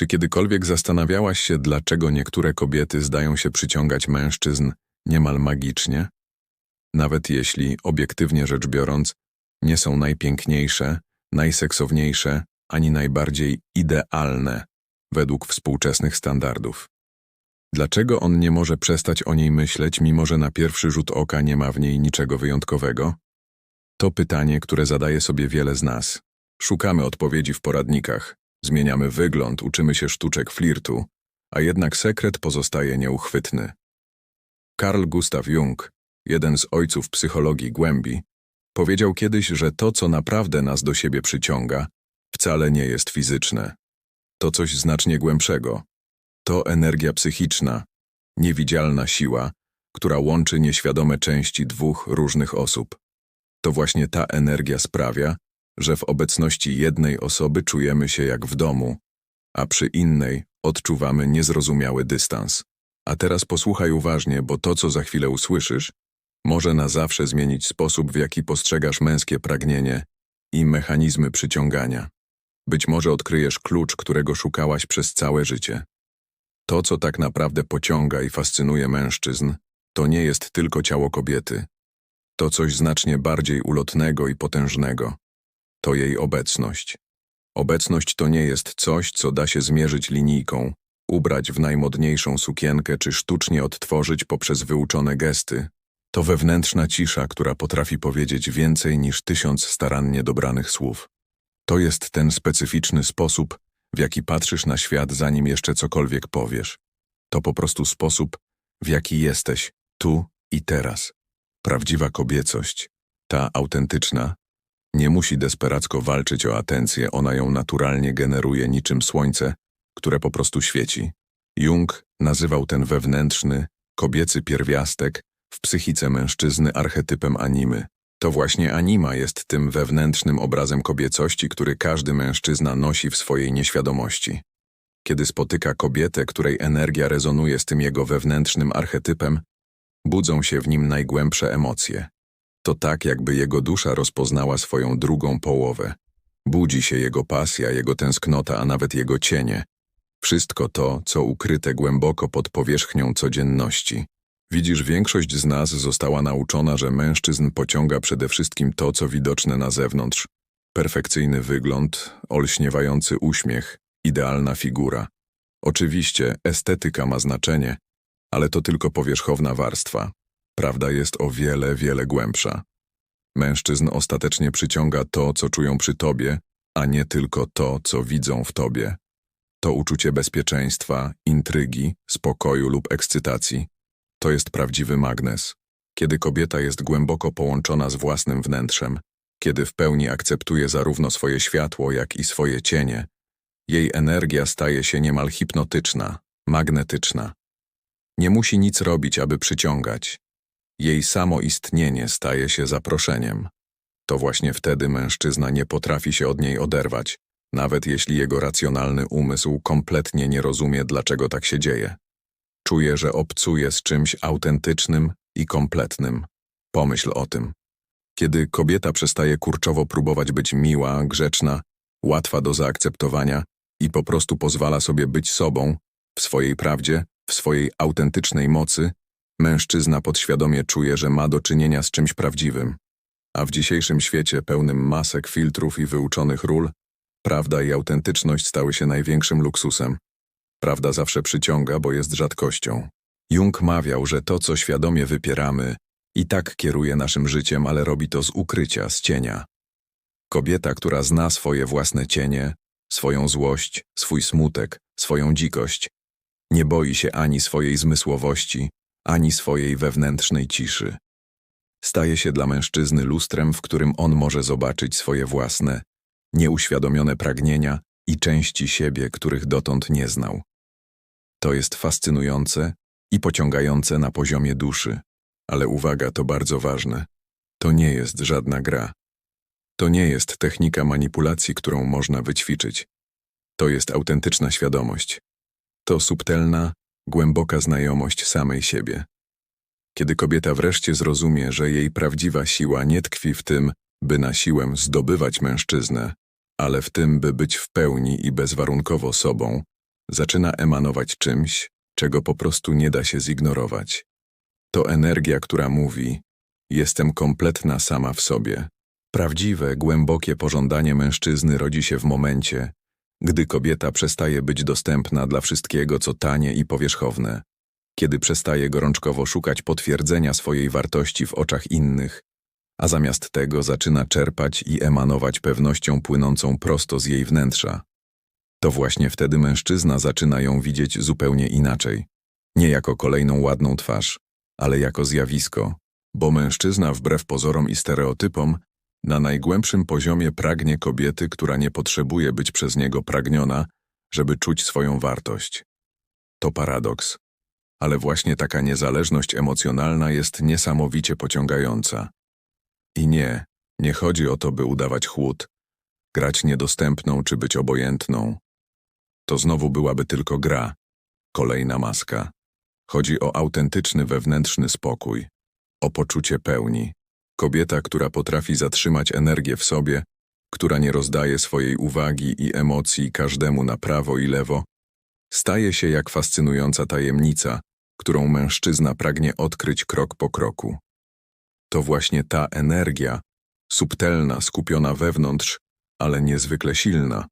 Czy kiedykolwiek zastanawiałaś się, dlaczego niektóre kobiety zdają się przyciągać mężczyzn niemal magicznie? Nawet jeśli, obiektywnie rzecz biorąc, nie są najpiękniejsze, najseksowniejsze ani najbardziej idealne według współczesnych standardów. Dlaczego on nie może przestać o niej myśleć, mimo że na pierwszy rzut oka nie ma w niej niczego wyjątkowego? To pytanie, które zadaje sobie wiele z nas. Szukamy odpowiedzi w poradnikach, zmieniamy wygląd, uczymy się sztuczek flirtu, a jednak sekret pozostaje nieuchwytny. Carl Gustav Jung, jeden z ojców psychologii głębi, powiedział kiedyś, że to, co naprawdę nas do siebie przyciąga, wcale nie jest fizyczne. To coś znacznie głębszego. To energia psychiczna, niewidzialna siła, która łączy nieświadome części dwóch różnych osób. To właśnie ta energia sprawia, że w obecności jednej osoby czujemy się jak w domu, a przy innej odczuwamy niezrozumiały dystans. A teraz posłuchaj uważnie, bo to, co za chwilę usłyszysz, może na zawsze zmienić sposób, w jaki postrzegasz męskie pragnienie i mechanizmy przyciągania. Być może odkryjesz klucz, którego szukałaś przez całe życie. To, co tak naprawdę pociąga i fascynuje mężczyzn, to nie jest tylko ciało kobiety. To coś znacznie bardziej ulotnego i potężnego. To jej obecność. Obecność to nie jest coś, co da się zmierzyć linijką, ubrać w najmodniejszą sukienkę czy sztucznie odtworzyć poprzez wyuczone gesty. To wewnętrzna cisza, która potrafi powiedzieć więcej niż tysiąc starannie dobranych słów. To jest ten specyficzny sposób, w jaki patrzysz na świat, zanim jeszcze cokolwiek powiesz. To po prostu sposób, w jaki jesteś, tu i teraz. Prawdziwa kobiecość, ta autentyczna, nie musi desperacko walczyć o atencję, ona ją naturalnie generuje niczym słońce, które po prostu świeci. Jung nazywał ten wewnętrzny, kobiecy pierwiastek w psychice mężczyzny archetypem animy. To właśnie anima jest tym wewnętrznym obrazem kobiecości, który każdy mężczyzna nosi w swojej nieświadomości. Kiedy spotyka kobietę, której energia rezonuje z tym jego wewnętrznym archetypem, budzą się w nim najgłębsze emocje. To tak, jakby jego dusza rozpoznała swoją drugą połowę. Budzi się jego pasja, jego tęsknota, a nawet jego cienie. Wszystko to, co ukryte głęboko pod powierzchnią codzienności. Widzisz, większość z nas została nauczona, że mężczyzn pociąga przede wszystkim to, co widoczne na zewnątrz. Perfekcyjny wygląd, olśniewający uśmiech, idealna figura. Oczywiście estetyka ma znaczenie, ale to tylko powierzchowna warstwa. Prawda jest o wiele, wiele głębsza. Mężczyzn ostatecznie przyciąga to, co czują przy tobie, a nie tylko to, co widzą w tobie. To uczucie bezpieczeństwa, intrygi, spokoju lub ekscytacji. To jest prawdziwy magnes. Kiedy kobieta jest głęboko połączona z własnym wnętrzem, kiedy w pełni akceptuje zarówno swoje światło, jak i swoje cienie, jej energia staje się niemal hipnotyczna, magnetyczna. Nie musi nic robić, aby przyciągać. Jej samo istnienie staje się zaproszeniem. To właśnie wtedy mężczyzna nie potrafi się od niej oderwać, nawet jeśli jego racjonalny umysł kompletnie nie rozumie, dlaczego tak się dzieje. Czuje, że obcuje z czymś autentycznym i kompletnym. Pomyśl o tym. Kiedy kobieta przestaje kurczowo próbować być miła, grzeczna, łatwa do zaakceptowania i po prostu pozwala sobie być sobą, w swojej prawdzie, w swojej autentycznej mocy, mężczyzna podświadomie czuje, że ma do czynienia z czymś prawdziwym. A w dzisiejszym świecie pełnym masek, filtrów i wyuczonych ról, prawda i autentyczność stały się największym luksusem. Prawda zawsze przyciąga, bo jest rzadkością. Jung mawiał, że to, co świadomie wypieramy, i tak kieruje naszym życiem, ale robi to z ukrycia, z cienia. Kobieta, która zna swoje własne cienie, swoją złość, swój smutek, swoją dzikość, nie boi się ani swojej zmysłowości, ani swojej wewnętrznej ciszy. Staje się dla mężczyzny lustrem, w którym on może zobaczyć swoje własne, nieuświadomione pragnienia i części siebie, których dotąd nie znał. To jest fascynujące i pociągające na poziomie duszy, ale uwaga, to bardzo ważne. To nie jest żadna gra. To nie jest technika manipulacji, którą można wyćwiczyć. To jest autentyczna świadomość. To subtelna, głęboka znajomość samej siebie. Kiedy kobieta wreszcie zrozumie, że jej prawdziwa siła nie tkwi w tym, by na siłę zdobywać mężczyznę, ale w tym, by być w pełni i bezwarunkowo sobą, zaczyna emanować czymś, czego po prostu nie da się zignorować. To energia, która mówi: Jestem kompletna sama w sobie. Prawdziwe, głębokie pożądanie mężczyzny rodzi się w momencie, gdy kobieta przestaje być dostępna dla wszystkiego, co tanie i powierzchowne, kiedy przestaje gorączkowo szukać potwierdzenia swojej wartości w oczach innych, a zamiast tego zaczyna czerpać i emanować pewnością płynącą prosto z jej wnętrza. To właśnie wtedy mężczyzna zaczyna ją widzieć zupełnie inaczej. Nie jako kolejną ładną twarz, ale jako zjawisko, bo mężczyzna wbrew pozorom i stereotypom na najgłębszym poziomie pragnie kobiety, która nie potrzebuje być przez niego pragniona, żeby czuć swoją wartość. To paradoks, ale właśnie taka niezależność emocjonalna jest niesamowicie pociągająca. I nie, nie chodzi o to, by udawać chłód, grać niedostępną czy być obojętną. To znowu byłaby tylko gra, kolejna maska. Chodzi o autentyczny wewnętrzny spokój, o poczucie pełni. Kobieta, która potrafi zatrzymać energię w sobie, która nie rozdaje swojej uwagi i emocji każdemu na prawo i lewo, staje się jak fascynująca tajemnica, którą mężczyzna pragnie odkryć krok po kroku. To właśnie ta energia, subtelna, skupiona wewnątrz, ale niezwykle silna,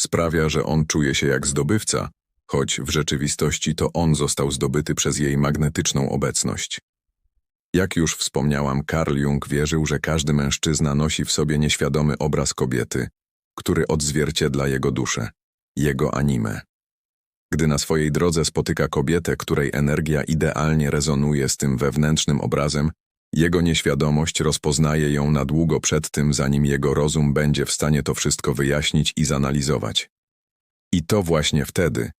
sprawia, że on czuje się jak zdobywca, choć w rzeczywistości to on został zdobyty przez jej magnetyczną obecność. Jak już wspomniałam, Carl Jung wierzył, że każdy mężczyzna nosi w sobie nieświadomy obraz kobiety, który odzwierciedla jego duszę, jego animę. Gdy na swojej drodze spotyka kobietę, której energia idealnie rezonuje z tym wewnętrznym obrazem, jego nieświadomość rozpoznaje ją na długo przed tym, zanim jego rozum będzie w stanie to wszystko wyjaśnić i zanalizować. I to właśnie wtedy,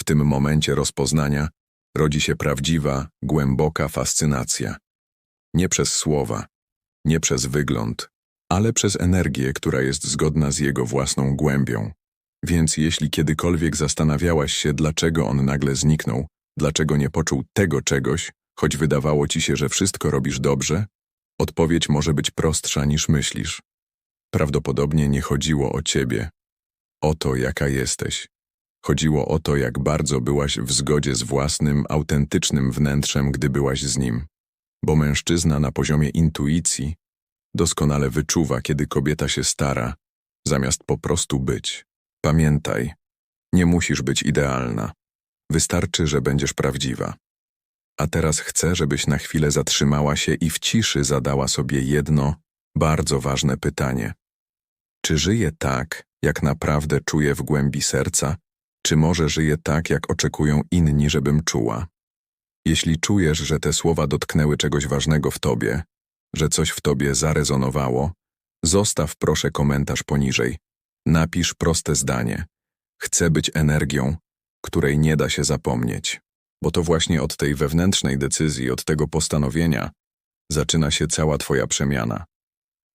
w tym momencie rozpoznania, rodzi się prawdziwa, głęboka fascynacja. Nie przez słowa, nie przez wygląd, ale przez energię, która jest zgodna z jego własną głębią. Więc jeśli kiedykolwiek zastanawiałaś się, dlaczego on nagle zniknął, dlaczego nie poczuł tego czegoś, choć wydawało ci się, że wszystko robisz dobrze, odpowiedź może być prostsza niż myślisz. Prawdopodobnie nie chodziło o ciebie, o to, jaka jesteś. Chodziło o to, jak bardzo byłaś w zgodzie z własnym, autentycznym wnętrzem, gdy byłaś z nim. Bo mężczyzna na poziomie intuicji doskonale wyczuwa, kiedy kobieta się stara, zamiast po prostu być. Pamiętaj, nie musisz być idealna. Wystarczy, że będziesz prawdziwa. A teraz chcę, żebyś na chwilę zatrzymała się i w ciszy zadała sobie jedno, bardzo ważne pytanie. Czy żyję tak, jak naprawdę czuję w głębi serca, czy może żyję tak, jak oczekują inni, żebym czuła? Jeśli czujesz, że te słowa dotknęły czegoś ważnego w tobie, że coś w tobie zarezonowało, zostaw proszę komentarz poniżej. Napisz proste zdanie. Chcę być energią, której nie da się zapomnieć. Bo to właśnie od tej wewnętrznej decyzji, od tego postanowienia zaczyna się cała Twoja przemiana.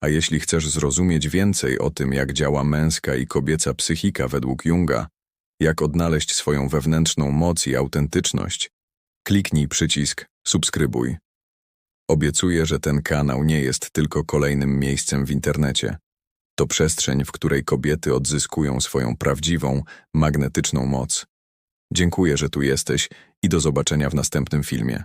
A jeśli chcesz zrozumieć więcej o tym, jak działa męska i kobieca psychika według Junga, jak odnaleźć swoją wewnętrzną moc i autentyczność, kliknij przycisk subskrybuj. Obiecuję, że ten kanał nie jest tylko kolejnym miejscem w internecie. To przestrzeń, w której kobiety odzyskują swoją prawdziwą, magnetyczną moc. Dziękuję, że tu jesteś i do zobaczenia w następnym filmie.